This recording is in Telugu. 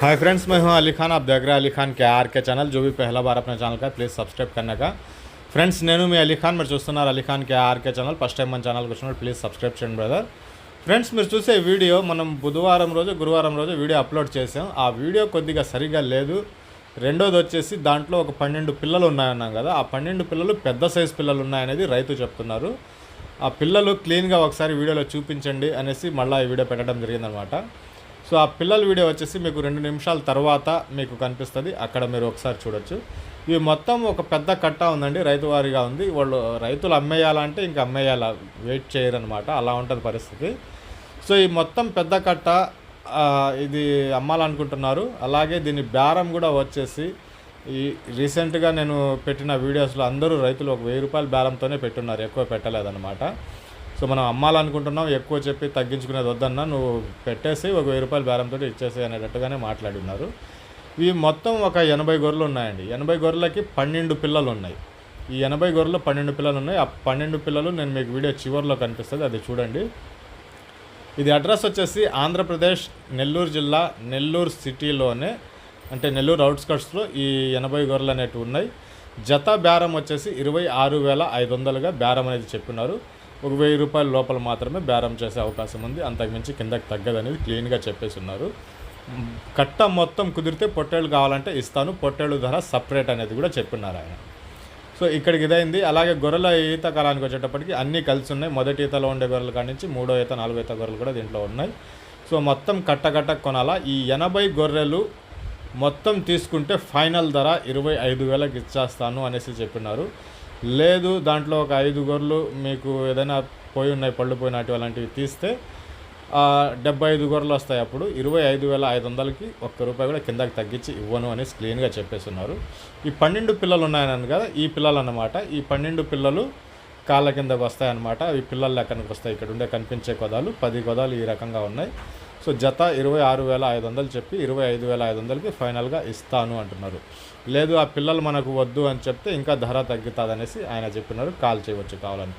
हाय फ्रेंड्स मैं हूं अली खान आप देख रहे हैं अली खान के आर के चैनल जो भी पहला बार अपने ఛానల్ का ప్లీజ్ సబ్స్క్రైబ్ करने का ఫ్రెండ్స్ నేను మీ అలీ ఖాన్ మీరు చూస్తున్నారు Ali Khan K RK channel first time మన ఛానల్కి వచ్చినప్పుడు ప్లీజ్ సబ్స్క్రైబ్ చేయండి బ్రదర్ ఫ్రెండ్స్ మీరు చూసే వీడియో మనం బుధవారం రోజు గురువారం రోజు వీడియో అప్లోడ్ చేసాం ఆ వీడియో కొద్దిగా సరిగా లేదు రెండోది వచ్చేసి దాంట్లో ఒక పన్నెండు పిల్లలు ఉన్నాయన్నాం కదా ఆ పన్నెండు పిల్లలు పెద్ద సైజు పిల్లలు ఉన్నాయనేది రైతు చెప్తున్నారు ఆ పిల్లలు క్లీన్గా ఒకసారి వీడియోలో చూపించండి అనేసి మళ్ళీ ఈ వీడియో పెట్టడం జరిగిందనమాట సో ఆ పిల్లల వీడియో వచ్చేసి మీకు రెండు నిమిషాల తర్వాత మీకు కనిపిస్తుంది. అక్కడ మీరు ఒకసారి చూడొచ్చు. ఇవి మొత్తం ఒక పెద్ద కట్ట ఉందండి. రైతు వారిగా ఉంది. వాళ్ళు రైతులు అమ్మేయాలంటే ఇంకా అమ్మేయాల వెయిట్ చేయరనమాట అలా ఉంటుంది పరిస్థితి. సో ఈ మొత్తం పెద్ద కట్ట ఇది అమ్మాలనుకుంటున్నారు. అలాగే దీని బేరం కూడా వచ్చేసి ఈ రీసెంట్గా నేను పెట్టిన వీడియోస్లో అందరూ రైతులు ఒక వెయ్యి రూపాయల బేరంతోనే పెట్టున్నారు. ఎక్కువ పెట్టలేదన్నమాట. సో మనం అమ్మాలనుకుంటున్నాం ఎక్కువ చెప్పి తగ్గించుకునేది వద్దన్నా నువ్వు పెట్టేసి ఒక వెయ్యి రూపాయల బేరంతో ఇచ్చేసి అనేటట్టుగానే మాట్లాడి ఉన్నారు ఇవి మొత్తం ఒక ఎనభై గొర్రెలు ఉన్నాయండి. ఎనభై గొర్రెలకి పన్నెండు పిల్లలు ఉన్నాయి ఈ ఎనభై గొర్రెలు పన్నెండు పిల్లలు ఉన్నాయి ఆ పన్నెండు పిల్లలు నేను మీకు వీడియో చివరిలో కనిపిస్తుంది అది చూడండి. ఇది అడ్రస్ వచ్చేసి ఆంధ్రప్రదేశ్ నెల్లూరు జిల్లా నెల్లూరు సిటీలోనే అంటే నెల్లూరు అవుట్స్కట్స్లో ఈ ఎనభై గొర్రెలు అనేటివి ఉన్నాయి. జత బేరం వచ్చేసి ఇరవై ఆరు వేల ఐదు వందలుగా బేరం అనేది చెప్పినారు. ఒక వెయ్యి రూపాయల లోపల మాత్రమే బేరం చేసే అవకాశం ఉంది. అంతకుమించి కిందకి తగ్గదనేది క్లీన్గా చెప్పేసి ఉన్నారు కట్ట మొత్తం కుదిరితే పొట్టేళ్ళు కావాలంటే ఇస్తాను. పొట్టేళ్ళు ధర సపరేట్ అనేది కూడా చెప్పినారు ఆయన. సో ఇక్కడికి ఇదైంది. అలాగే గొర్రెల ఈత కాలానికి వచ్చేటప్పటికి అన్నీ కలిసి ఉన్నాయి. మొదటి ఈతలో ఉండే గొర్రెల కాడి నుంచి మూడో ఈత నాలుగో ఈత గొర్రెలు కూడా దీంట్లో ఉన్నాయి. సో మొత్తం కట్ట కట్ట కొనాలా. ఈ ఎనభై గొర్రెలు మొత్తం తీసుకుంటే ఫైనల్ ధర ఇరవై ఐదు వేలకు ఇచ్చేస్తాను అనేసి చెప్పినారు. లేదు దాంట్లో ఒక ఐదు గొర్రెలు మీకు ఏదైనా పోయి ఉన్నాయి పళ్ళు పోయినట్టు అలాంటివి తీస్తే డెబ్బై ఐదు గొర్రెలు వస్తాయి అప్పుడు. ఇరవై ఐదు వేల ఐదు వందలకి ఒక్క రూపాయి కూడా కిందకి తగ్గించి ఇవ్వను అనేసి క్లీన్గా చెప్పేస్తున్నారు. ఈ పన్నెండు పిల్లలు ఉన్నాయని కదా ఈ పిల్లలు అన్నమాట ఈ పన్నెండు పిల్లలు కాళ్ళ కిందకు వస్తాయన్నమాట. అవి పిల్లల లెక్కనకు వస్తాయి ఇక్కడ ఉండే కనిపించే కొదాలు. పది కొదాలు ఈ రకంగా ఉన్నాయి. సో జత ఇరవై ఆరు వేల ఐదు వందలు చెప్పి ఇరవై ఐదు వేల ఐదు వందలకి ఫైనల్గా ఇస్తాను అంటున్నారు. లేదు ఆ పిల్లలు మనకు వద్దు అని చెప్తే ఇంకా ధర తగ్గుతుంది అనేసి ఆయన చెప్పినారు. కాల్ చేయవచ్చు కావాలనుకుంటున్నారు